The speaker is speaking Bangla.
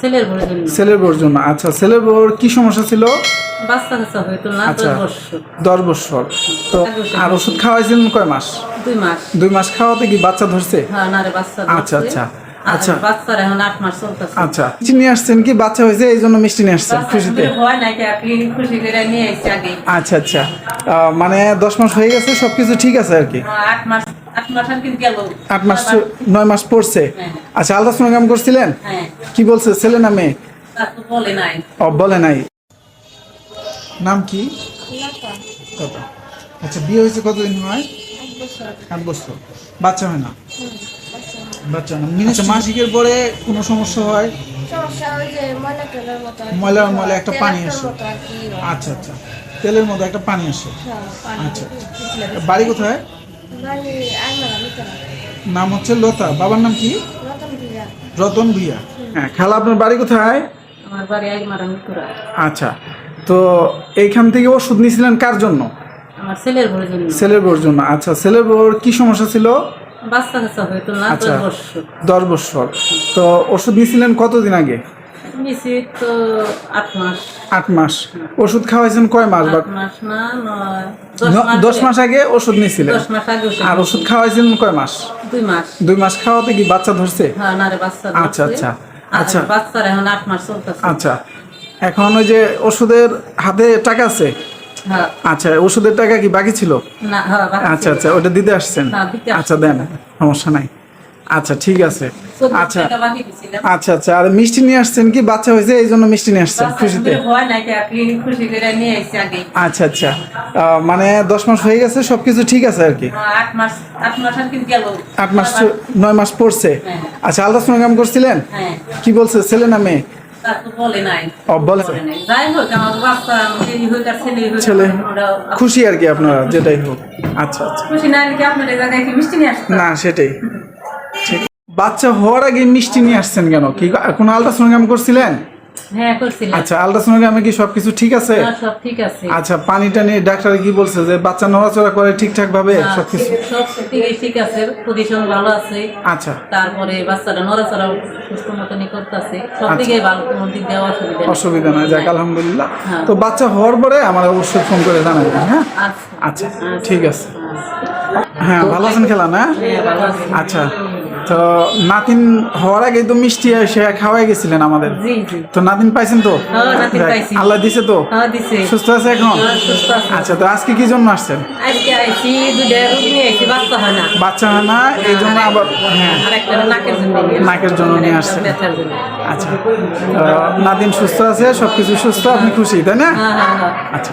ছেলের বউয়ের জন্য। ছেলের বউর জন্য। আচ্ছা ছেলের বউর কি সমস্যা ছিল? বাচ্চা কাচ্চা হইতো না আচ্ছা। দশ বছর। তো আর ওষুধ খাওয়াইছিলেন কয় মাস? দুই মাস। দুই মাস খাওয়াতে কি বাচ্চা ধরছে? হ্যাঁ না রে বাচ্চা আচ্ছা, আচ্ছা, আচ্ছা। বাচ্চার এখন আট মাস চলতেছে। আচ্ছা মিষ্টি নিয়ে আসছেন কি? বাচ্চা হয়েছে এই জন্য মিষ্টি নিয়ে আসছেন খুশিতে? হয় নাই কি খুশি করে নিয়ে এসেছি আগে। আচ্ছা আচ্ছা। মানে দশ মাস হয়ে গেছে সবকিছু ঠিক আছে আর কি? হ্যাঁ, আট মাস আট মাস নয় মাস পড়ছে। হ্যাঁ। আচ্ছা আলট্রাসোনোগ্রাম করছিলেন? হ্যাঁ। কি বলছে ছেলে না মেয়ে? বলে নাই। ও বলে নাই। নাম কি? আচ্ছা বিয়ে হয়েছে কতদিন হয়? আট বছর। বাচ্চা হয় না? বাচ্চা না। আচ্ছা মাসিকের পরে কোনো সমস্যা হয়? ময়লা মতো। ময়লার ময়লা একটা পানি আসে। মতো। আচ্ছা আচ্ছা। তেলের মধ্যে একটা পানি আসে। হ্যাঁ, আচ্ছা দিয়ে বাড়ি কোথায়। নাম হচ্ছে লতা। বাবার নাম কি? রতন। ভুইয়া হ্যাঁ খালা আপনার বাড়ি কোথায়? আমার বাড়ি আচ্ছা তো এইখান থেকে ওষুধ নিয়েছিলেন কার জন্য? আমার ছেলের বউয়ের জন্য। ছেলের বউর জন্য। আচ্ছা ছেলের বউর কি সমস্যা ছিল? বাচ্চা কাচ্চা হইতো না আচ্ছা। দশ বছর। দশ বছর। তো ওষুধ নিয়েছিলেন কতদিন আগে? তো আট মাস। আট মাস। ওষুধ খাওয়াইছেন কয় মাস বা মাস না দশ মাস আগে ওষুধ নিয়েছিলেন দশ মাস আগে ওষুধ আর ওষুধ কয় মাস? দুই মাস। দুই মাস খাওয়াতে কি বাচ্চা ধরছে? হ্যাঁ না রে বাচ্চা আচ্ছা, আচ্ছা, আচ্ছা। বাচ্চার এখন আট মাস চলতেছে। আচ্ছা এখন ওই যে ওষুধের হাতে টাকা আছে? হ্যাঁ। আচ্ছা ওষুধের টাকা কি বাকি ছিল? হ্যাঁ আচ্ছা আচ্ছা ওটা দিতে আসছেন? আচ্ছা দেন সমস্যা নাই। আচ্ছা ঠিক আছে। আচ্ছা। আচ্ছা আচ্ছা। আর মিষ্টি নিয়ে আসছেন কি? বাচ্চা হয়েছে এই জন্য মিষ্টি নিয়ে আসছেন খুশিতে? আচ্ছা আচ্ছা। মানে দশ মাস হয়ে গেছে সবকিছু ঠিক আছে আর কি? হ্যাঁ, আট মাস নয় মাস পড়ছে। হ্যাঁ। আচ্ছা আলট্রাসোনোগ্রাম করছিলেন? হ্যাঁ। কি বলছে ছেলে না মেয়ে? খুশি আর কি আপনারা যেটাই হোক। আচ্ছা আচ্ছা। না সেটাই। বাচ্চা হওয়ার আগে মিষ্টি নিয়ে আসছেন কেন? কি কোনো আলট্রাসোনোগ্রাম করছিলেন? হ্যাঁ করছিলাম। আচ্ছা আলট্রাসোনোগ্রামে কি সবকিছু ঠিক আছে? সব ঠিক আছে। আচ্ছা পানি টানি ডাক্তার কি বলছে যে বাচ্চা নড়াচড়া করে ঠিকঠাক ভাবে সবকিছু? সব ঠিক আছে পজিশন ভালো আছে। আচ্ছা। তারপরে বাচ্চাটা নড়াচড়া সুস্থ মতনই করতেছে। সব আচ্ছা। দিকে ভালো কোনো দিক দেওয়া অসুবিধা অসুবিধা নাই যাক আলহামদুলিল্লাহ। হ্যাঁ। তো বাচ্চা হওয়ার পরে আমার অবশ্যই ফোন করে জানাবেন হ্যাঁ? আচ্ছা। আচ্ছা ঠিক আছে। হ্যাঁ ভালো আছেন খেলা না? হ্যাঁ, আচ্ছা। তো নাতিন হওয়ার আগে তো মিষ্টি এসে খাওয়াই গেছিলেন আমাদের। তো নাতিন পাইছেন তো? হ্যাঁ। আল্লাহ দিছে তো? হ্যাঁ সুস্থ আছে এখন? হ্যাঁ। আচ্ছা তো আজকে কি জন্য আসছেন? বাচ্চা হয় না। এই জন্য আবার হ্যাঁ। নাকের জন্য নিয়ে আসছি। আসছেন। আচ্ছা নাতিন সুস্থ আছে সবকিছু সুস্থ আপনি খুশি তাই না? আচ্ছা।